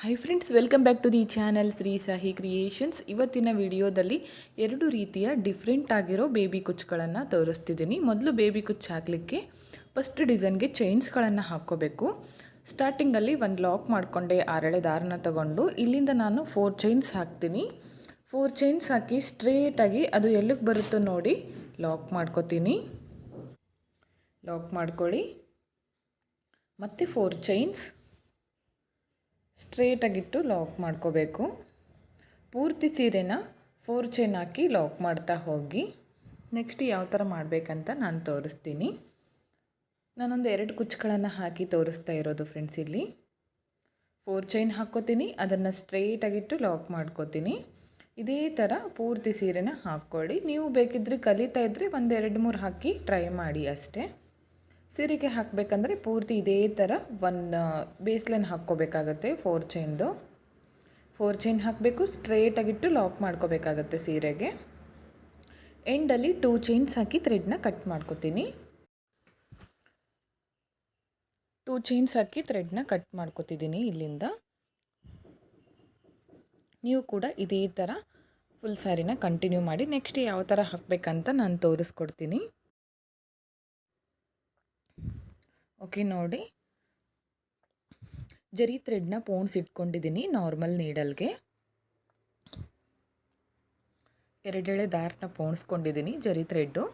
Hi friends welcome back to the channel Shri Sahi creations ಇವತ್ತಿನ ವಿಡಿಯೋದಲ್ಲಿ ಎರಡು ರೀತಿಯ ಡಿಫ್ರೆಂಟ್ ಆಗಿರೋ ಬೇಬಿ ಕುಚ್ಚುಗಳನ್ನು ತೋರಿಸ್ತಿದ್ದೀನಿ. ಮೊದಲು ಬೇಬಿ ಕುಚ್ಚು ಹಾಕಲಿಕ್ಕೆ ಫಸ್ಟ್ ಡಿಸೈನ್ಗೆ ಚೈನ್ಸ್ಗಳನ್ನು ಹಾಕ್ಕೋಬೇಕು. ಸ್ಟಾರ್ಟಿಂಗಲ್ಲಿ ಒಂದು ಲಾಕ್ ಮಾಡಿಕೊಂಡೆ ಆರಳೆ ದಾರನ ತಗೊಂಡು, ಇಲ್ಲಿಂದ ನಾನು ಫೋರ್ ಚೈನ್ಸ್ ಹಾಕ್ತೀನಿ. ಫೋರ್ ಚೈನ್ಸ್ ಹಾಕಿ ಸ್ಟ್ರೇಟಾಗಿ ಅದು ಎಲ್ಲಿಗೆ ಬರುತ್ತೋ ನೋಡಿ ಲಾಕ್ ಮಾಡ್ಕೋತೀನಿ. ಲಾಕ್ ಮಾಡ್ಕೊಳ್ಳಿ. ಮತ್ತು ಫೋರ್ ಚೈನ್ಸ್ ಸ್ಟ್ರೇಟಾಗಿಟ್ಟು ಲಾಕ್ ಮಾಡ್ಕೋಬೇಕು. ಪೂರ್ತಿ ಸೀರೆನ ಫೋರ್ ಚೈನ್ ಹಾಕಿ ಲಾಕ್ ಮಾಡ್ತಾ ಹೋಗಿ. ನೆಕ್ಸ್ಟ್ ಯಾವ ಥರ ಮಾಡಬೇಕಂತ ನಾನು ತೋರಿಸ್ತೀನಿ. ನಾನೊಂದು ಎರಡು ಕುಚ್ಚುಗಳನ್ನು ಹಾಕಿ ತೋರಿಸ್ತಾ ಇರೋದು ಫ್ರೆಂಡ್ಸ್ ಇಲ್ಲಿ. ಫೋರ್ ಚೈನ್ ಹಾಕ್ಕೋತೀನಿ, ಅದನ್ನು ಸ್ಟ್ರೇಟಾಗಿಟ್ಟು ಲಾಕ್ ಮಾಡ್ಕೋತೀನಿ. ಇದೇ ಥರ ಪೂರ್ತಿ ಸೀರೆನ ಹಾಕ್ಕೊಳ್ಳಿ. ನೀವು ಬೇಕಿದ್ದರೆ ಕಲಿತಾ ಇದ್ದರೆ ಒಂದು ಎರಡು ಮೂರು ಹಾಕಿ ಟ್ರೈ ಮಾಡಿ ಅಷ್ಟೇ. ಸೀರೆಗೆ ಹಾಕಬೇಕಂದ್ರೆ ಪೂರ್ತಿ ಇದೇ ಥರ ಒನ್ ಬೇಸ್ಲೈನ್ ಹಾಕ್ಕೋಬೇಕಾಗತ್ತೆ ಫೋರ್ ಚೈನ್ದು. ಫೋರ್ ಚೈನ್ ಹಾಕಬೇಕು, ಸ್ಟ್ರೇಟಾಗಿಟ್ಟು ಲಾಕ್ ಮಾಡ್ಕೋಬೇಕಾಗತ್ತೆ ಸೀರೆಗೆ. ಎಂಡಲ್ಲಿ ಟೂ ಚೈನ್ಸ್ ಹಾಕಿ ಥ್ರೆಡ್ನ ಕಟ್ ಮಾಡ್ಕೋತೀನಿ. ಟೂ ಚೈನ್ಸ್ ಹಾಕಿ ಥ್ರೆಡ್ನ ಕಟ್ ಮಾಡ್ಕೋತಿದ್ದೀನಿ ಇಲ್ಲಿಂದ. ನೀವು ಕೂಡ ಇದೇ ಥರ ಫುಲ್ ಸ್ಯಾರಿನ ಕಂಟಿನ್ಯೂ ಮಾಡಿ ನೆಕ್ಸ್ಟ್ ಯಾವ ಥರ ಹಾಕಬೇಕಂತ ನಾನು ತೋರಿಸ್ಕೊಡ್ತೀನಿ. ಓಕೆ ನೋಡಿ. ಜರಿ ಥ್ರೆಡ್ನ ಪೋಣ್ಸ್ ಇಟ್ಕೊಂಡಿದ್ದೀನಿ ನಾರ್ಮಲ್ ನೀಡಲ್ಗೆ ಎರಡೆಳೆ ದಾರನ ಪೋಣಿಸ್ಕೊಂಡಿದ್ದೀನಿ ಜರಿ ಥ್ರೆಡ್ಡು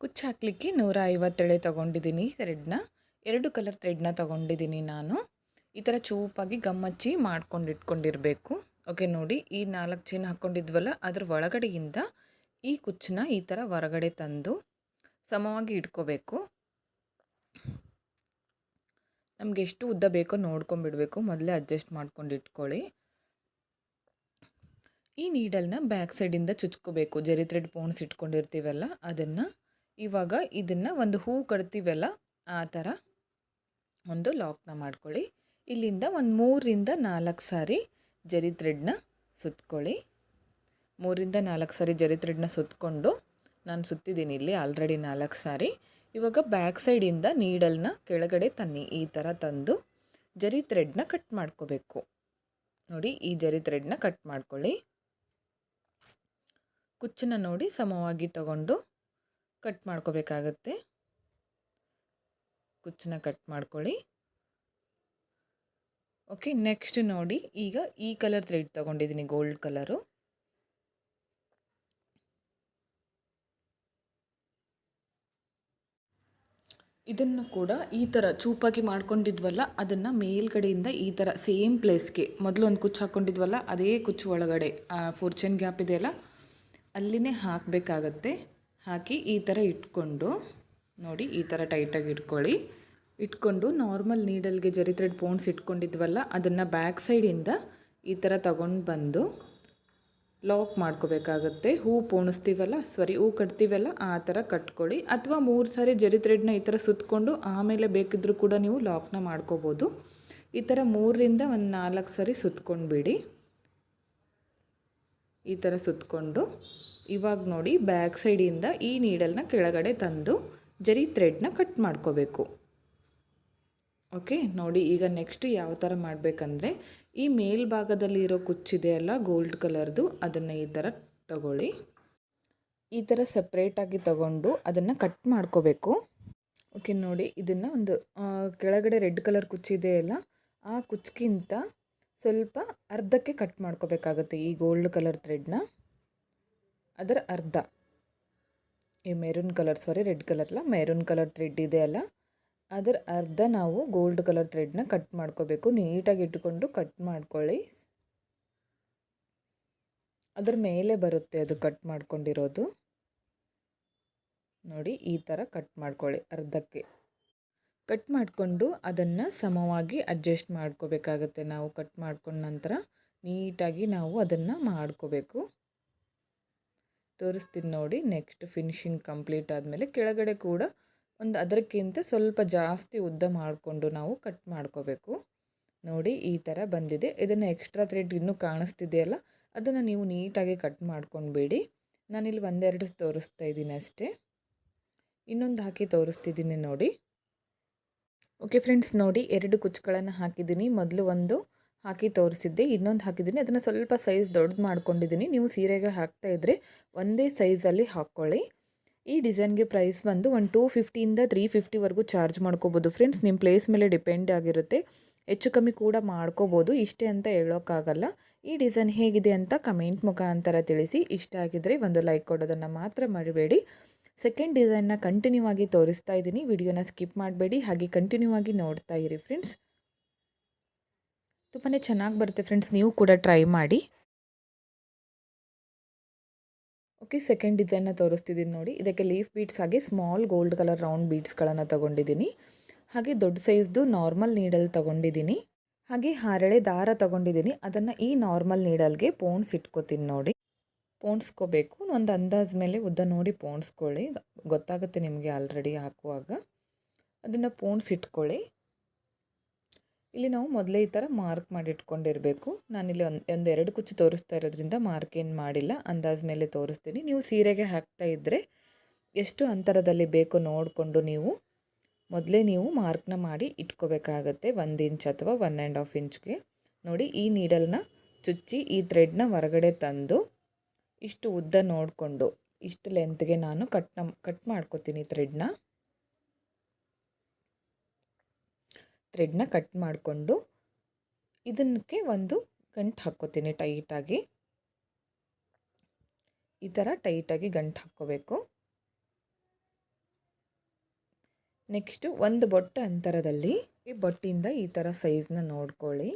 ಕುಚ್ಚು ಹಾಕಲಿಕ್ಕೆ ನೂರ ಐವತ್ತೆಳೆ ತೊಗೊಂಡಿದ್ದೀನಿ ಥ್ರೆಡ್ನ ಎರಡು ಕಲರ್ ಥ್ರೆಡ್ನ ತೊಗೊಂಡಿದ್ದೀನಿ ನಾನು. ಈ ಥರ ಚೂಪಾಗಿ ಗಮ್ಮಚ್ಚಿ ಮಾಡ್ಕೊಂಡು ಇಟ್ಕೊಂಡಿರಬೇಕು. ಓಕೆ ನೋಡಿ, ಈ ನಾಲ್ಕು ಚೈನ್ ಹಾಕ್ಕೊಂಡಿದ್ವಲ್ಲ ಅದ್ರ ಒಳಗಡೆಯಿಂದ ಈ ಕುಚ್ಚನ್ನ ಈ ಥರ ಹೊರಗಡೆ ತಂದು ಸಮವಾಗಿ ಇಟ್ಕೋಬೇಕು. ನಮ್ಗೆ ಎಷ್ಟು ಉದ್ದ ಬೇಕೋ ನೋಡ್ಕೊಂಬಿಡಬೇಕು ಮೊದಲೇ ಅಡ್ಜಸ್ಟ್ ಮಾಡ್ಕೊಂಡು ಇಟ್ಕೊಳ್ಳಿ. ಈ ನೀಡಲ್ನ ಬ್ಯಾಕ್ ಸೈಡಿಂದ ಚುಚ್ಕೋಬೇಕು. ಜರಿ ಥ್ರೆಡ್ ಪೋಣ್ಸ್ ಇಟ್ಕೊಂಡಿರ್ತೀವಲ್ಲ, ಅದನ್ನು. ಇವಾಗ ಇದನ್ನು ಒಂದು ಹೂ ಕಟ್ತೀವಲ್ಲ, ಆ ಥರ ಒಂದು ಲಾಕ್ನ ಮಾಡ್ಕೊಳ್ಳಿ. ಇಲ್ಲಿಂದ ಒಂದು ಮೂರಿಂದ ನಾಲ್ಕು ಸಾರಿ ಜರಿ ಥ್ರೆಡ್ನ ಸುತ್ಕೊಳ್ಳಿ. ಮೂರಿಂದ ನಾಲ್ಕು ಸಾರಿ ಜರಿ ಥ್ರೆಡ್ನ ಸುತ್ತಕೊಂಡು ನಾನು ಸುತ್ತಿದ್ದೀನಿ ಇಲ್ಲಿ ಆಲ್ರೆಡಿ ನಾಲ್ಕು ಸಾರಿ. ಇವಾಗ ಬ್ಯಾಕ್ ಸೈಡಿಂದ ನೀಡಲ್ನ ಕೆಳಗಡೆ ತನ್ನಿ, ಈ ಥರ ತಂದು ಜರಿ ಥ್ರೆಡ್ನ ಕಟ್ ಮಾಡ್ಕೋಬೇಕು. ನೋಡಿ, ಈ ಜರಿ ಥ್ರೆಡ್ನ ಕಟ್ ಮಾಡ್ಕೊಳ್ಳಿ. ಕುಚ್ಚನ್ನ ನೋಡಿ ಸಮವಾಗಿ ತಗೊಂಡು ಕಟ್ ಮಾಡ್ಕೋಬೇಕಾಗತ್ತೆ. ಕುಚ್ಚನ್ನ ಕಟ್ ಮಾಡ್ಕೊಳ್ಳಿ. ಓಕೆ ನೆಕ್ಸ್ಟ್ ನೋಡಿ, ಈಗ ಈ ಕಲರ್ ಥ್ರೆಡ್ ತೊಗೊಂಡಿದ್ದೀನಿ ಗೋಲ್ಡ್ ಕಲರು ಇದನ್ನು ಕೂಡ ಈ ಥರ ಚೂಪಾಗಿ ಮಾಡ್ಕೊಂಡಿದ್ವಲ್ಲ, ಅದನ್ನು ಮೇಲ್ಗಡೆಯಿಂದ ಈ ಥರ ಸೇಮ್ ಪ್ಲೇಸ್ಗೆ. ಮೊದಲು ಒಂದು ಕುಚ್ಚು ಹಾಕ್ಕೊಂಡಿದ್ವಲ್ಲ ಅದೇ ಕುಚ್ಚು ಒಳಗಡೆ, ಆ ಫೋರ್ಚನ್ ಗ್ಯಾಪ್ ಇದೆಯಲ್ಲ ಅಲ್ಲಿನೇ ಹಾಕಬೇಕಾಗತ್ತೆ. ಹಾಕಿ ಈ ಥರ ಇಟ್ಕೊಂಡು, ನೋಡಿ ಈ ಥರ ಟೈಟಾಗಿ ಇಟ್ಕೊಳ್ಳಿ. ಇಟ್ಕೊಂಡು ನಾರ್ಮಲ್ ನೀಡಲ್ಗೆ ಜರಿ ಥ್ರೆಡ್ ಪೋನ್ಸ್ ಇಟ್ಕೊಂಡಿದ್ವಲ್ಲ, ಅದನ್ನು ಬ್ಯಾಕ್ ಸೈಡಿಂದ ಈ ಥರ ತಗೊಂಡು ಬಂದು ಲಾಕ್ ಮಾಡ್ಕೋಬೇಕಾಗುತ್ತೆ. ಹೂ ಪೋಣಿಸ್ತೀವಲ್ಲ ಸಾರಿ ಹೂ ಕಟ್ತೀವಲ್ಲ, ಆ ಥರ ಕಟ್ಕೊಳ್ಳಿ. ಅಥವಾ ಮೂರು ಸಾರಿ ಜರಿ ಥ್ರೆಡ್ನ ಈ ಥರ ಸುತ್ತಕೊಂಡು ಆಮೇಲೆ ಬೇಕಿದ್ದರೂ ಕೂಡ ನೀವು ಲಾಕ್ನ ಮಾಡ್ಕೋಬೋದು. ಈ ಥರ ಮೂರರಿಂದ ಒಂದು ನಾಲ್ಕು ಸಾರಿ ಸುತ್ಕೊಂಡ್ಬಿಡಿ. ಈ ಥರ ಸುತ್ತಕೊಂಡು ಇವಾಗ ನೋಡಿ ಬ್ಯಾಕ್ ಸೈಡಿಂದ ಈ ನೀಡಲ್ನ ಕೆಳಗಡೆ ತಂದು ಜರಿ ಥ್ರೆಡ್ನ ಕಟ್ ಮಾಡ್ಕೋಬೇಕು. ಓಕೆ ನೋಡಿ ಈಗ ನೆಕ್ಸ್ಟ್ ಯಾವ ಥರ ಮಾಡಬೇಕಂದ್ರೆ ಈ ಮೇಲ್ಭಾಗದಲ್ಲಿ ಮೇಲ್ಭಾಗದಲ್ಲಿರೋ ಕುಚ್ಚಿದೆಯಲ್ಲ ಗೋಲ್ಡ್ ಕಲರ್ದು ಅದನ್ನು ಈ ಥರ ತಗೊಳ್ಳಿ. ಈ ಥರ ಸಪ್ರೇಟಾಗಿ ತಗೊಂಡು ಅದನ್ನು ಕಟ್ ಮಾಡ್ಕೋಬೇಕು. ಓಕೆ ನೋಡಿ, ಇದನ್ನು ಒಂದು ಕೆಳಗಡೆ ರೆಡ್ ಕಲರ್ ಕುಚ್ಚಿದೆಯಲ್ಲ ಆ ಕುಚ್ಚಿಗಿಂತ ಸ್ವಲ್ಪ ಅರ್ಧಕ್ಕೆ ಕಟ್ ಮಾಡ್ಕೋಬೇಕಾಗತ್ತೆ ಈ ಗೋಲ್ಡ್ ಕಲರ್ ಥ್ರೆಡ್ನ ಅದರ ಅರ್ಧ. ಈ maroon colour sorry red colour ಅಲ್ಲ ಮೆರೂನ್ ಕಲರ್ ಥ್ರೆಡ್ ಇದೆಯಲ್ಲ ಅದರ ಅರ್ಧ ನಾವು ಗೋಲ್ಡ್ ಕಲರ್ ಥ್ರೆಡ್ನ ಕಟ್ ಮಾಡ್ಕೋಬೇಕು. ನೀಟಾಗಿ ಇಟ್ಕೊಂಡು ಕಟ್ ಮಾಡ್ಕೊಳ್ಳಿ. ಅದರ ಮೇಲೆ ಬರುತ್ತೆ ಅದು ಕಟ್ ಮಾಡ್ಕೊಂಡಿರೋದು. ನೋಡಿ, ಈ ಥರ ಕಟ್ ಮಾಡ್ಕೊಳ್ಳಿ ಅರ್ಧಕ್ಕೆ. ಕಟ್ ಮಾಡಿಕೊಂಡು ಅದನ್ನು ಸಮವಾಗಿ ಅಡ್ಜಸ್ಟ್ ಮಾಡ್ಕೋಬೇಕಾಗತ್ತೆ. ನಾವು ಕಟ್ ಮಾಡ್ಕೊಂಡ ನಂತರ ನೀಟಾಗಿ ನಾವು ಅದನ್ನು ಮಾಡ್ಕೋಬೇಕು. ತೋರಿಸ್ತೀನಿ ನೋಡಿ ನೆಕ್ಸ್ಟ್ ಫಿನಿಶಿಂಗ್ ಕಂಪ್ಲೀಟ್ ಆದಮೇಲೆ ಕೆಳಗಡೆ ಕೂಡ ಒಂದು ಅದಕ್ಕಿಂತ ಸ್ವಲ್ಪ ಜಾಸ್ತಿ ಉದ್ದ ಮಾಡಿಕೊಂಡು ನಾವು ಕಟ್ ಮಾಡ್ಕೋಬೇಕು. ನೋಡಿ ಈ ಥರ ಬಂದಿದೆ. ಇದನ್ನು ಎಕ್ಸ್ಟ್ರಾ ಥ್ರೆಡ್ ಇನ್ನೂ ಕಾಣಿಸ್ತಿದೆಯಲ್ಲ, ಅದನ್ನು ನೀವು ನೀಟಾಗಿ ಕಟ್ ಮಾಡ್ಕೊಂಡ್ಬೇಡಿ. ನಾನಿಲ್ಲಿ ಒಂದೆರಡು ತೋರಿಸ್ತಾ ಇದ್ದೀನಿ ಅಷ್ಟೇ. ಇನ್ನೊಂದು ಹಾಕಿ ತೋರಿಸ್ತಿದ್ದೀನಿ ನೋಡಿ. ಓಕೆ ಫ್ರೆಂಡ್ಸ್, ನೋಡಿ ಎರಡು ಕುಚ್ಚುಗಳನ್ನು ಹಾಕಿದ್ದೀನಿ. ಮೊದಲು ಒಂದು ಹಾಕಿ ತೋರಿಸಿದ್ದೆ, ಇನ್ನೊಂದು ಹಾಕಿದ್ದೀನಿ. ಅದನ್ನು ಸ್ವಲ್ಪ ಸೈಜ್ ದೊಡ್ಡದು ಮಾಡ್ಕೊಂಡಿದ್ದೀನಿ. ನೀವು ಸೀರೆಗೆ ಹಾಕ್ತಾ ಇದ್ದರೆ ಒಂದೇ ಸೈಜಲ್ಲಿ ಹಾಕ್ಕೊಳ್ಳಿ. ಈ ಡಿಸೈನ್ಗೆ ಪ್ರೈಸ್ ಬಂದು ಒಂದು ಟೂ ಫಿಫ್ಟಿಯಿಂದ ತ್ರೀ ಫಿಫ್ಟಿವರೆಗೂ ಚಾರ್ಜ್ ಮಾಡ್ಕೋಬೋದು. ಫ್ರೆಂಡ್ಸ್, ನಿಮ್ಮ ಪ್ಲೇಸ್ ಮೇಲೆ ಡಿಪೆಂಡ್ ಆಗಿರುತ್ತೆ. ಹೆಚ್ಚು ಕಮ್ಮಿ ಕೂಡ ಮಾಡ್ಕೋಬೋದು. ಇಷ್ಟೇ ಅಂತ ಹೇಳೋಕ್ಕಾಗಲ್ಲ. ಈ ಡಿಸೈನ್ ಹೇಗಿದೆ ಅಂತ ಕಮೆಂಟ್ ಮುಖಾಂತರ ತಿಳಿಸಿ. ಇಷ್ಟ ಆಗಿದ್ರೆ ಒಂದು ಲೈಕ್ ಕೊಡೋದನ್ನು ಮಾತ್ರ ಮರಿಬೇಡಿ. ಸೆಕೆಂಡ್ ಡಿಸೈನ್ನ ಕಂಟಿನ್ಯೂ ಆಗಿ ತೋರಿಸ್ತಾ ಇದ್ದೀನಿ. ವಿಡಿಯೋನ ಸ್ಕಿಪ್ ಮಾಡಬೇಡಿ. ಹಾಗೆ ಕಂಟಿನ್ಯೂ ಆಗಿ ನೋಡ್ತಾ ಇರಿ ಫ್ರೆಂಡ್ಸ್. ತುಂಬಾ ಚೆನ್ನಾಗಿ ಬರುತ್ತೆ ಫ್ರೆಂಡ್ಸ್. ನೀವು ಕೂಡ ಟ್ರೈ ಮಾಡಿ. ಓಕೆ ಸೆಕೆಂಡ್ ಡಿಸೈನ್ನ ತೋರಿಸ್ತಿದ್ದೀನಿ ನೋಡಿ. ಇದಕ್ಕೆ ಲೀಫ್ ಬೀಡ್ಸ್ ಹಾಗೆ ಸ್ಮಾಲ್ ಗೋಲ್ಡ್ ಕಲರ್ ರೌಂಡ್ ಬೀಡ್ಸ್ಗಳನ್ನು ತೊಗೊಂಡಿದ್ದೀನಿ ಹಾಗೆ ದೊಡ್ಡ ಸೈಜ್ದು ನಾರ್ಮಲ್ ನೀಡಲ್ ತೊಗೊಂಡಿದ್ದೀನಿ ಹಾಗೆ ಹರಳೆ ದಾರ ತೊಗೊಂಡಿದ್ದೀನಿ ಅದನ್ನು ಈ ನಾರ್ಮಲ್ ನೀಡಲ್ಗೆ ಪೋಣ್ಸ್ ಇಟ್ಕೋತೀನಿ ನೋಡಿ. ಪೋಣಿಸ್ಕೋಬೇಕು. ಒಂದು ಅಂದಾಜು ಮೇಲೆ ಉದ್ದ ನೋಡಿ ಪೋಣಿಸ್ಕೊಳ್ಳಿ. ಗೊತ್ತಾಗುತ್ತೆ ನಿಮಗೆ ಆಲ್ರೆಡಿ ಹಾಕುವಾಗ. ಅದನ್ನು ಪೋಣ್ಸ್ ಇಟ್ಕೊಳ್ಳಿ. ಇಲ್ಲಿ ನಾವು ಮೊದಲೇ ಈ ಥರ ಮಾರ್ಕ್ ಮಾಡಿ ಇಟ್ಕೊಂಡಿರಬೇಕು ನಾನಿಲ್ಲಿ ಒಂದು ಒಂದು ಎರಡು ಕುಚ್ಚು ತೋರಿಸ್ತಾ ಇರೋದ್ರಿಂದ ಮಾರ್ಕ್ ಏನು ಮಾಡಿಲ್ಲ. ಅಂದಾಜು ಮೇಲೆ ತೋರಿಸ್ತೀನಿ. ನೀವು ಸೀರೆಗೆ ಹಾಕ್ತಾ ಇದ್ದರೆ ಎಷ್ಟು ಅಂತರದಲ್ಲಿ ಬೇಕೋ ನೋಡಿಕೊಂಡು ನೀವು ಮೊದಲೇ ನೀವು ಮಾರ್ಕ್ನ ಮಾಡಿ ಇಟ್ಕೋಬೇಕಾಗತ್ತೆ. ಒಂದು ಇಂಚ್ ಅಥವಾ ಒನ್ ಆ್ಯಂಡ್ ಹಾಫ್ ಇಂಚ್ಗೆ. ನೋಡಿ, ಈ ನೀಡಲ್ನ ಚುಚ್ಚಿ, ಈ ಥ್ರೆಡ್ನ ಹೊರಗಡೆ ತಂದು ಇಷ್ಟು ಉದ್ದ ನೋಡಿಕೊಂಡು, ಇಷ್ಟು ಲೆಂತ್ಗೆ ನಾನು ಕಟ್ನ ಕಟ್ ಮಾಡ್ಕೋತೀನಿ ಥ್ರೆಡ್ನ. ಥ್ರೆಡ್ನ ಕಟ್ ಮಾಡಿಕೊಂಡು ಇದಕ್ಕೆ ಒಂದು ಗಂಟು ಹಾಕ್ಕೋತೀನಿ ಟೈಟಾಗಿ. ಈ ಥರ ಟೈಟಾಗಿ ಗಂಟು ಹಾಕ್ಕೋಬೇಕು. ನೆಕ್ಸ್ಟು ಒಂದು ಬೊಟ್ಟ ಅಂತರದಲ್ಲಿ ಈ ಬೊಟ್ಟಿಂದ ಈ ಥರ ಸೈಜ್ನ ನೋಡ್ಕೊಳ್ಳಿ.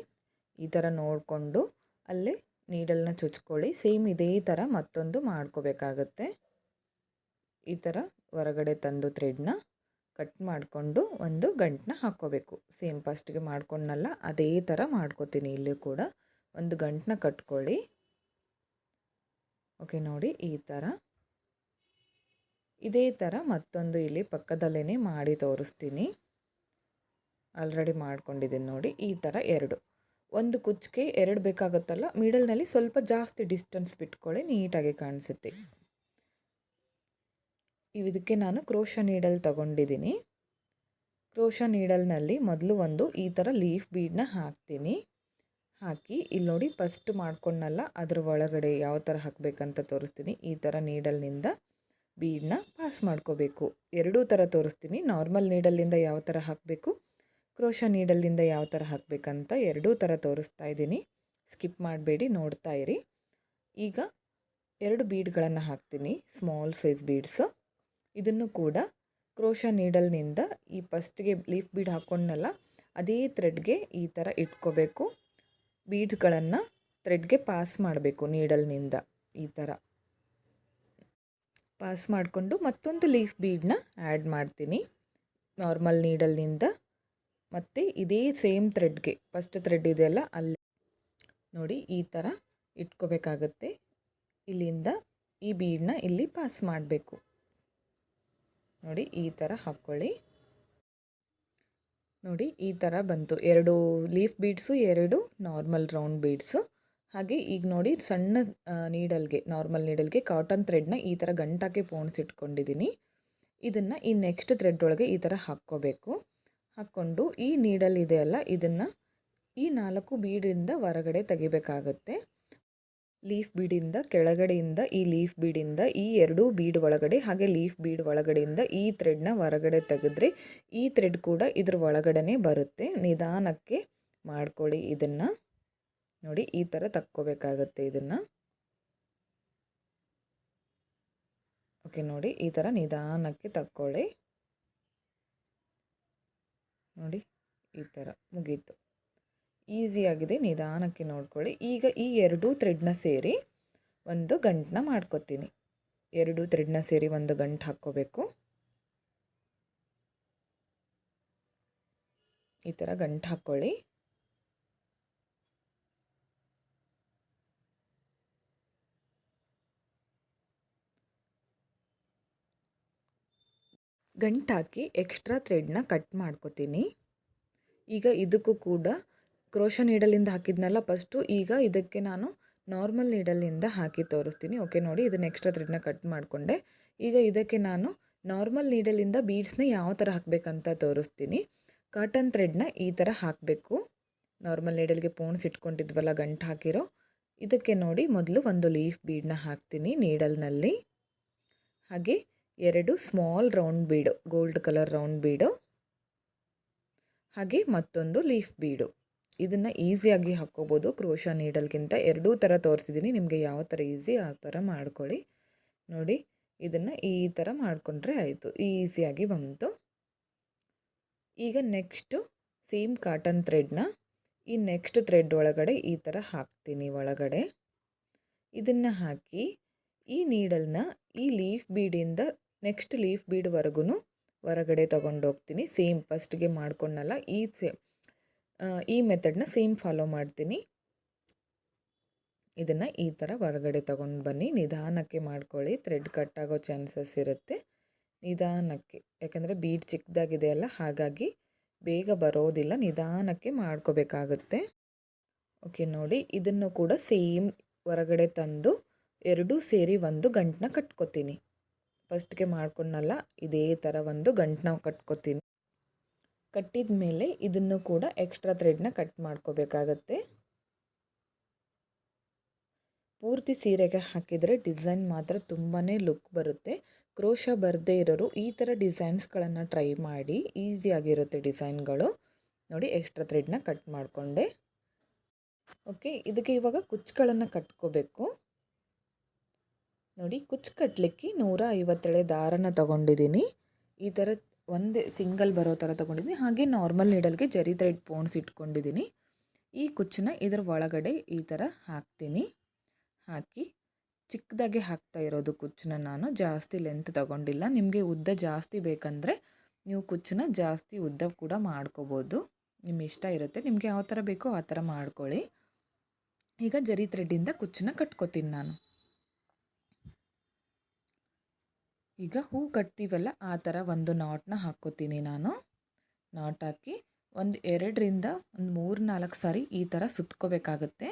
ಈ ಥರ ನೋಡಿಕೊಂಡು ಅಲ್ಲೇ ನೀಡಲ್ನ ಚುಚ್ಕೊಳ್ಳಿ. ಸೇಮ್ ಇದೇ ಥರ ಮತ್ತೊಂದು ಮಾಡ್ಕೋಬೇಕಾಗತ್ತೆ. ಈ ಥರ ಹೊರಗಡೆ ತಂದು ಥ್ರೆಡ್ನ. ಕಟ್ ಮಾಡಿಕೊಂಡು ಒಂದು ಗಂಟನ್ನ ಹಾಕ್ಕೋಬೇಕು. ಸೇಮ್ ಫಸ್ಟ್ಗೆ ಮಾಡ್ಕೊಂಡಲ್ಲ ಅದೇ ಥರ ಮಾಡ್ಕೋತೀನಿ ಇಲ್ಲಿ ಕೂಡ. ಒಂದು ಗಂಟನ್ನ ಕಟ್ಕೊಳ್ಳಿ. ಓಕೆ, ನೋಡಿ ಈ ಥರ. ಇದೇ ಥರ ಮತ್ತೊಂದು ಇಲ್ಲಿ ಪಕ್ಕದಲ್ಲೇ ಮಾಡಿ ತೋರಿಸ್ತೀನಿ. ಆಲ್ರೆಡಿ ಮಾಡ್ಕೊಂಡಿದ್ದೀನಿ ನೋಡಿ, ಈ ಥರ ಎರಡು. ಒಂದು ಕುಚ್ಚಿಗೆ ಎರಡು ಬೇಕಾಗುತ್ತಲ್ಲ, ಮಿಡಲ್ನಲ್ಲಿ ಸ್ವಲ್ಪ ಜಾಸ್ತಿ ಡಿಸ್ಟೆನ್ಸ್ ಬಿಟ್ಕೊಳ್ಳಿ, ನೀಟಾಗಿ ಕಾಣಿಸುತ್ತೆ. ಇದಕ್ಕೆ ನಾನು ಕ್ರೋಶ ನೀಡಲ್ ತಗೊಂಡಿದ್ದೀನಿ ಕ್ರೋಶ ನೀಡಲ್ನಲ್ಲಿ ಮೊದಲು ಒಂದು ಈ ಥರ ಲೀಫ್ ಬೀಡನ್ನ ಹಾಕ್ತೀನಿ. ಹಾಕಿ ಇಲ್ಲಿ ನೋಡಿ ಫಸ್ಟ್ ಮಾಡ್ಕೊಂಡಲ್ಲ ಅದ್ರ ಒಳಗಡೆ ಯಾವ ಥರ ಹಾಕಬೇಕಂತ ತೋರಿಸ್ತೀನಿ. ಈ ಥರ ನೀಡಲ್ನಿಂದ ಬೀಡನ್ನ ಪಾಸ್ ಮಾಡ್ಕೋಬೇಕು. ಎರಡೂ ಥರ ತೋರಿಸ್ತೀನಿ. ನಾರ್ಮಲ್ ನೀಡಲ್ಲಿಂದ ಯಾವ ಥರ ಹಾಕಬೇಕು, ಕ್ರೋಶ ನೀಡಲ್ಲಿಂದ ಯಾವ ಥರ ಹಾಕಬೇಕಂತ ಎರಡೂ ಥರ ತೋರಿಸ್ತಾ ಇದ್ದೀನಿ ಸ್ಕಿಪ್ ಮಾಡಬೇಡಿ, ನೋಡ್ತಾ ಇರಿ. ಈಗ ಎರಡು ಬೀಡ್ಗಳನ್ನು ಹಾಕ್ತೀನಿ. Small size beads. ಇದನ್ನು ಕೂಡ ಕ್ರೋಶ ನೀಡಲ್ನಿಂದ ಈ ಫಸ್ಟ್ಗೆ ಲೀಫ್ ಬೀಡ್ ಹಾಕ್ಕೊಂಡಲ್ಲ ಅದೇ ಥ್ರೆಡ್ಗೆ ಈ ಥರ ಇಟ್ಕೋಬೇಕು. ಬೀಡ್ಗಳನ್ನು ಥ್ರೆಡ್ಗೆ ಪಾಸ್ ಮಾಡಬೇಕು ನೀಡಲ್ನಿಂದ ಈ ಥರ. ಪಾಸ್ ಮಾಡಿಕೊಂಡು ಮತ್ತೊಂದು ಲೀಫ್ ಬೀಡನ್ನ ಆ್ಯಡ್ ಮಾಡ್ತೀನಿ. ನಾರ್ಮಲ್ ನೀಡಲ್ನಿಂದ ಮತ್ತು ಇದೇ ಸೇಮ್ ಥ್ರೆಡ್ಗೆ ಫಸ್ಟ್ ಥ್ರೆಡ್ ಇದೆಯಲ್ಲ ಅಲ್ಲಿ ನೋಡಿ ಈ ಥರ ಇಟ್ಕೋಬೇಕಾಗತ್ತೆ. ಇಲ್ಲಿಂದ ಈ ಬೀಡನ್ನ ಇಲ್ಲಿ ಪಾಸ್ ಮಾಡಬೇಕು. ನೋಡಿ, ಈ ಥರ ಹಾಕ್ಕೊಳ್ಳಿ ನೋಡಿ, ಈ ಥರ ಬಂತು. ಎರಡು ಲೀಫ್ ಬೀಡ್ಸು ಎರಡು ನಾರ್ಮಲ್ ರೌಂಡ್ ಬೀಡ್ಸು ಹಾಗೆ ಈಗ ನೋಡಿ, ಸಣ್ಣ ನೀಡಲ್ಗೆ ನಾರ್ಮಲ್ ನೀಡಲ್ಗೆ ಕಾಟನ್ ಥ್ರೆಡ್ನ ಈ ಥರ ಗಂಟಾಕೆ ಪೋಣಿಸಿಟ್ಕೊಂಡಿದ್ದೀನಿ ಇದನ್ನು ಈ ನೆಕ್ಸ್ಟ್ ಥ್ರೆಡ್ ಒಳಗೆ ಈ ಥರ ಹಾಕ್ಕೋಬೇಕು. ಹಾಕ್ಕೊಂಡು ಈ ನೀಡಲ್ ಇದೆಯಲ್ಲ ಇದನ್ನು ಈ ನಾಲ್ಕು ಬೀಡಿಂದ ಹೊರಗಡೆ ತೆಗಿಬೇಕಾಗತ್ತೆ. ಲೀಫ್ ಬೀಡಿಂದ ಕೆಳಗಡೆಯಿಂದ ಈ ಲೀಫ್ ಬೀಡಿಂದ ಈ ಎರಡೂ ಬೀಡ್ ಒಳಗಡೆ ಹಾಗೆ ಲೀಫ್ ಬೀಡ್ ಒಳಗಡೆಯಿಂದ ಈ ಥ್ರೆಡ್ನ ಹೊರಗಡೆ ತೆಗೆದ್ರೆ ಈ ಥ್ರೆಡ್ ಕೂಡ ಇದ್ರ ಒಳಗಡೆ ಬರುತ್ತೆ. ನಿಧಾನಕ್ಕೆ ಮಾಡ್ಕೊಳ್ಳಿ ಇದನ್ನು. ನೋಡಿ, ಈ ಥರ ತಕ್ಕೋಬೇಕಾಗತ್ತೆ ಇದನ್ನು. ಓಕೆ ನೋಡಿ, ಈ ಥರ ನಿಧಾನಕ್ಕೆ ತಕ್ಕೊಳ್ಳಿ. ನೋಡಿ, ಈ ಥರ ಮುಗೀತು. ಈಸಿಯಾಗಿದೆ, ನಿಧಾನಕ್ಕೆ ನೋಡ್ಕೊಳ್ಳಿ. ಈಗ ಈ ಎರಡೂ ಥ್ರೆಡ್ನ ಸೇರಿ ಒಂದು ಗಂಟನ್ನ ಮಾಡ್ಕೊತೀನಿ. ಎರಡು ಥ್ರೆಡ್ನ ಸೇರಿ ಒಂದು ಗಂಟು ಹಾಕ್ಕೋಬೇಕು. ಈ ಥರ ಗಂಟು ಹಾಕ್ಕೊಳ್ಳಿ. ಗಂಟು ಹಾಕಿ ಎಕ್ಸ್ಟ್ರಾ ಥ್ರೆಡ್ನ ಕಟ್ ಮಾಡ್ಕೊತೀನಿ. ಈಗ ಇದಕ್ಕೂ ಕೂಡ ಕ್ರೋಶ ನೀಡಲಿಂದ ಹಾಕಿದ್ನಲ್ಲ ಫಸ್ಟು, ಈಗ ಇದಕ್ಕೆ ನಾನು ನಾರ್ಮಲ್ ನೀಡಲಿಂದ ಹಾಕಿ ತೋರಿಸ್ತೀನಿ. ಓಕೆ, ನೋಡಿ ಇದನ್ನ ಎಕ್ಸ್ಟ್ರಾ ಥ್ರೆಡ್ನ ಕಟ್ ಮಾಡಿಕೊಂಡೆ. ಈಗ ಇದಕ್ಕೆ ನಾನು ನಾರ್ಮಲ್ ನೀಡಲಿಂದ ಬೀಡ್ಸ್ನ ಯಾವ ಥರ ಹಾಕಬೇಕಂತ ತೋರಿಸ್ತೀನಿ. ಕಾಟನ್ ಥ್ರೆಡ್ನ ಈ ಥರ ಹಾಕಬೇಕು. ನಾರ್ಮಲ್ ನೀಡಲ್ಗೆ ಪೋಣ್ಸ್ ಇಟ್ಕೊಂಡಿದ್ವಲ್ಲ, ಗಂಟು ಹಾಕಿರೋ. ಇದಕ್ಕೆ ನೋಡಿ ಮೊದಲು ಒಂದು ಲೀಫ್ ಬೀಡನ್ನ ಹಾಕ್ತೀನಿ ನೀಡಲ್ನಲ್ಲಿ. ಹಾಗೆ ಎರಡು small round bead, gold colour round bead. ಹಾಗೆ ಮತ್ತೊಂದು ಲೀಫ್ ಬೀಡು. ಇದನ್ನು ಈಸಿಯಾಗಿ ಹಾಕ್ಕೋಬೋದು. ಕ್ರೋಶ ನೀಡಲ್ಗಿಂತ ಎರಡೂ ಥರ ತೋರಿಸಿದ್ದೀನಿ ನಿಮಗೆ ಯಾವ ಥರ ಈಸಿ ಆ ಥರ ಮಾಡ್ಕೊಳ್ಳಿ. ನೋಡಿ, ಇದನ್ನು ಈ ಥರ ಮಾಡಿಕೊಂಡ್ರೆ ಆಯಿತು. ಈಸಿಯಾಗಿ ಬಂತು. ಈಗ ನೆಕ್ಸ್ಟು ಸೇಮ್ ಕಾಟನ್ ಥ್ರೆಡ್ನ ಈ ನೆಕ್ಸ್ಟ್ ಥ್ರೆಡ್ ಒಳಗಡೆ ಈ ಥರ ಹಾಕ್ತೀನಿ ಒಳಗಡೆ. ಇದನ್ನು ಹಾಕಿ ಈ ನೀಡಲ್ನ ಈ ಲೀಫ್ ಬೀಡಿಂದ ನೆಕ್ಸ್ಟ್ ಲೀಫ್ ಬೀಡ್ವರೆಗೂ ಹೊರಗಡೆ ತೊಗೊಂಡೋಗ್ತೀನಿ. ಸೇಮ್ ಫಸ್ಟ್ಗೆ ಮಾಡ್ಕೊಂಡಲ್ಲ, ಈ ಸೇ ಈ ಮೆಥಡ್ನ ಸೇಮ್ ಫಾಲೋ ಮಾಡ್ತೀನಿ. ಇದನ್ನು ಈ ಥರ ಹೊರಗಡೆ ತೊಗೊಂಡು ಬನ್ನಿ. ನಿಧಾನಕ್ಕೆ ಮಾಡ್ಕೊಳ್ಳಿ. ಥ್ರೆಡ್ ಕಟ್ ಆಗೋ ಚಾನ್ಸಸ್ ಇರುತ್ತೆ. ನಿಧಾನಕ್ಕೆ. ಯಾಕಂದರೆ ಬೀಡ್ ಚಿಕ್ಕದಾಗಿದೆ ಅಲ್ಲ, ಹಾಗಾಗಿ ಬೇಗ ಬರೋದಿಲ್ಲ. ನಿಧಾನಕ್ಕೆ ಮಾಡ್ಕೋಬೇಕಾಗುತ್ತೆ. ಓಕೆ ನೋಡಿ. ಇದನ್ನು ಕೂಡ ಸೇಮ್ ಹೊರಗಡೆ ತಂದು ಎರಡೂ ಸೇರಿ ಒಂದು ಗಂಟನ್ನ ಕಟ್ಕೋತೀನಿ. ಫಸ್ಟ್ಗೆ ಮಾಡ್ಕೊಂಡಲ್ಲ ಇದೇ ಥರ ಒಂದು ಗಂಟನ್ನ ಕಟ್ಕೋತೀನಿ. ಕಟ್ಟಿದ ಮೇಲೆ ಇದನ್ನು ಕೂಡ ಎಕ್ಸ್ಟ್ರಾ ಥ್ರೆಡ್ನ ಕಟ್ ಮಾಡ್ಕೋಬೇಕಾಗತ್ತೆ. ಪೂರ್ತಿ ಸೀರೆಗೆ ಹಾಕಿದರೆ ಡಿಸೈನ್ ಮಾತ್ರ ತುಂಬಾ ಲುಕ್ ಬರುತ್ತೆ. ಕ್ರೋಶ ಬರದೇ ಇರೋರು ಈ ಥರ ಡಿಸೈನ್ಸ್ಗಳನ್ನು ಟ್ರೈ ಮಾಡಿ ಈಸಿಯಾಗಿರುತ್ತೆ ಡಿಸೈನ್ಗಳು ನೋಡಿ ಎಕ್ಸ್ಟ್ರಾ ಥ್ರೆಡ್ನ ಕಟ್ ಮಾಡಿಕೊಂಡೆ. ಓಕೆ ಇದಕ್ಕೆ ಇವಾಗ ಕುಚ್ಚುಗಳನ್ನು ಕಟ್ಕೋಬೇಕು. ನೋಡಿ ಕುಚ್ಚು ಕಟ್ಟಲಿಕ್ಕೆ ನೂರ ಐವತ್ತೇಳೆ ದಾರನ ತಗೊಂಡಿದ್ದೀನಿ. ಈ ಥರ ಒಂದೇ ಸಿಂಗಲ್ ಬರೋ ಥರ ತೊಗೊಂಡಿದ್ದೀನಿ ಹಾಗೆ ನಾರ್ಮಲ್ ನೀಡಲ್ಗೆ ಜರಿ ಥ್ರೆಡ್ ಪೋಣ್ಸ್ ಇಟ್ಕೊಂಡಿದ್ದೀನಿ ಈ ಕುಚ್ಚನ್ನ ಇದರ ಒಳಗಡೆ ಈ ಥರ ಹಾಕ್ತೀನಿ. ಹಾಕಿ ಚಿಕ್ಕದಾಗೆ ಹಾಕ್ತಾ ಇರೋದು ಕುಚ್ಚನ್ನ ನಾನು. ಜಾಸ್ತಿ ಲೆಂತ್ ತಗೊಂಡಿಲ್ಲ. ನಿಮಗೆ ಉದ್ದ ಜಾಸ್ತಿ ಬೇಕಂದರೆ ನೀವು ಕುಚ್ಚನ್ನ ಜಾಸ್ತಿ ಉದ್ದ ಕೂಡ ಮಾಡ್ಕೋಬೋದು. ನಿಮ್ಮ ಇಷ್ಟ ಇರುತ್ತೆ. ನಿಮಗೆ ಯಾವ ಥರ ಬೇಕೋ ಆ ಥರ ಮಾಡ್ಕೊಳ್ಳಿ. ಈಗ ಜರಿ ಥ್ರೆಡ್ಡಿಂದ ಕುಚ್ಚನ್ನ ಕಟ್ಕೋತೀನಿ ನಾನು. ಈಗ ಹೂ ಕಟ್ತೀವಲ್ಲ, ಆ ಥರ ಒಂದು ನಾಟನ್ನ ಹಾಕ್ಕೋತೀನಿ ನಾನು. ನಾಟ್ ಹಾಕಿ ಒಂದು ಎರಡರಿಂದ ಒಂದು ಮೂರು ನಾಲ್ಕು ಸಾರಿ ಈ ಥರ ಸುತ್ಕೋಬೇಕಾಗತ್ತೆ.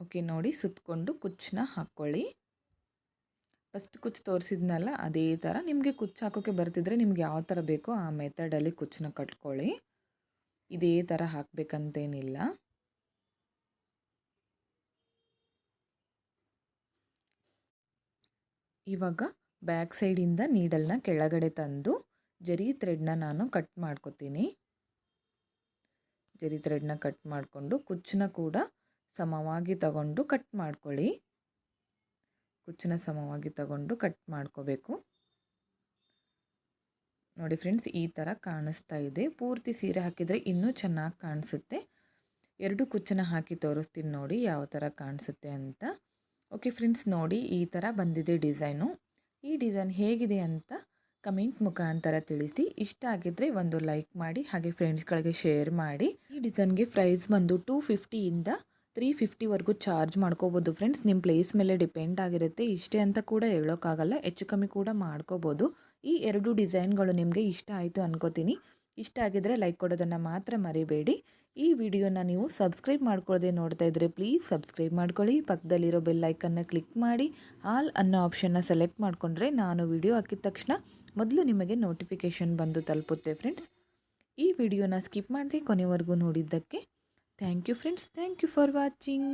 ಓಕೆ, ನೋಡಿ ಸುತ್ತಕೊಂಡು ಕುಚ್ಚನ್ನ ಹಾಕ್ಕೊಳ್ಳಿ. ಫಸ್ಟ್ ಕುಚ್ಚು ತೋರಿಸಿದ್ನಲ್ಲ, ಅದೇ ಥರ. ನಿಮಗೆ ಕುಚ್ಚು ಹಾಕೋಕ್ಕೆ ಬರ್ತಿದ್ರೆ ನಿಮ್ಗೆ ಯಾವ ಥರ ಬೇಕೋ ಆ ಮೆಥಡಲ್ಲಿ ಕುಚ್ಚನ್ನ ಕಟ್ಕೊಳ್ಳಿ. ಇದೇ ಥರ ಹಾಕಬೇಕಂತೇನಿಲ್ಲ. ಇವಾಗ ಬ್ಯಾಕ್ ಸೈಡಿಂದ ನೀಡಲ್ನ ಕೆಳಗಡೆ ತಂದು ಜರಿ ಥ್ರೆಡ್ನ ನಾನು ಕಟ್ ಮಾಡ್ಕೊತೀನಿ. ಜರಿ ಥ್ರೆಡ್ನ ಕಟ್ ಮಾಡಿಕೊಂಡು ಕುಚ್ಚನ್ನ ಕೂಡ ಸಮವಾಗಿ ತಗೊಂಡು ಕಟ್ ಮಾಡ್ಕೊಳ್ಳಿ. ಕುಚ್ಚನ್ನ ಸಮವಾಗಿ ತಗೊಂಡು ಕಟ್ ಮಾಡ್ಕೋಬೇಕು. ನೋಡಿ ಫ್ರೆಂಡ್ಸ್, ಈ ಥರ ಕಾಣಿಸ್ತಾ ಇದೆ. ಪೂರ್ತಿ ಸೀರೆ ಹಾಕಿದರೆ ಇನ್ನೂ ಚೆನ್ನಾಗಿ ಕಾಣಿಸುತ್ತೆ. ಎರಡು ಕುಚ್ಚನ್ನ ಹಾಕಿ ತೋರಿಸ್ತೀನಿ ನೋಡಿ ಯಾವ ಥರ ಕಾಣಿಸುತ್ತೆ ಅಂತ. ಓಕೆ ಫ್ರೆಂಡ್ಸ್ ನೋಡಿ ಈ ಥರ ಬಂದಿದೆ ಡಿಸೈನು ಈ ಡಿಸೈನ್ ಹೇಗಿದೆ ಅಂತ ಕಮೆಂಟ್ ಮುಖಾಂತರ ತಿಳಿಸಿ. ಇಷ್ಟ ಆಗಿದ್ದರೆ ಒಂದು ಲೈಕ್ ಮಾಡಿ, ಹಾಗೆ ಫ್ರೆಂಡ್ಸ್ಗಳಿಗೆ ಶೇರ್ ಮಾಡಿ. ಈ ಡಿಸೈನ್ಗೆ ಪ್ರೈಸ್ ಬಂದು ಟೂ ಫಿಫ್ಟಿಯಿಂದ ತ್ರೀ ಫಿಫ್ಟಿವರೆಗೂ ಚಾರ್ಜ್ ಮಾಡ್ಕೋಬೋದು ಫ್ರೆಂಡ್ಸ್ ನಿಮ್ಮ ಪ್ಲೇಸ್ ಮೇಲೆ ಡಿಪೆಂಡ್ ಆಗಿರುತ್ತೆ. ಇಷ್ಟೇ ಅಂತ ಕೂಡ ಹೇಳೋಕ್ಕಾಗಲ್ಲ. ಹೆಚ್ಚು ಕಮ್ಮಿ ಕೂಡ ಮಾಡ್ಕೋಬೋದು. ಈ ಎರಡು ಡಿಸೈನ್ಗಳು ನಿಮಗೆ ಇಷ್ಟ ಆಯಿತು ಅನ್ಕೋತೀನಿ. ಇಷ್ಟ ಆಗಿದ್ದರೆ ಲೈಕ್ ಕೊಡೋದನ್ನು ಮಾತ್ರ ಮರಿಬೇಡಿ. ಈ ವಿಡಿಯೋನ ನೀವು ಸಬ್ಸ್ಕ್ರೈಬ್ ಮಾಡ್ಕೊಳ್ಳದೆ ನೋಡ್ತಾ ಇದ್ದರೆ ಪ್ಲೀಸ್ ಸಬ್ಸ್ಕ್ರೈಬ್ ಮಾಡ್ಕೊಳ್ಳಿ. ಪಕ್ಕದಲ್ಲಿರೋ ಬೆಲ್ ಐಕನ್ನ ಕ್ಲಿಕ್ ಮಾಡಿ ಆಲ್ ಅನ್ನೋ ಆಪ್ಷನ್ನ ಸೆಲೆಕ್ಟ್ ಮಾಡಿಕೊಂಡ್ರೆ ನಾನು ವಿಡಿಯೋ ಹಾಕಿದ ತಕ್ಷಣ ಮೊದಲು ನಿಮಗೆ ನೋಟಿಫಿಕೇಷನ್ ಬಂದು ತಲುಪುತ್ತೆ ಫ್ರೆಂಡ್ಸ್ ಈ ವಿಡಿಯೋನ ಸ್ಕಿಪ್ ಮಾಡದೆ ಕೊನೆವರೆಗೂ ನೋಡಿದ್ದಕ್ಕೆ thank you friends thank you for watching.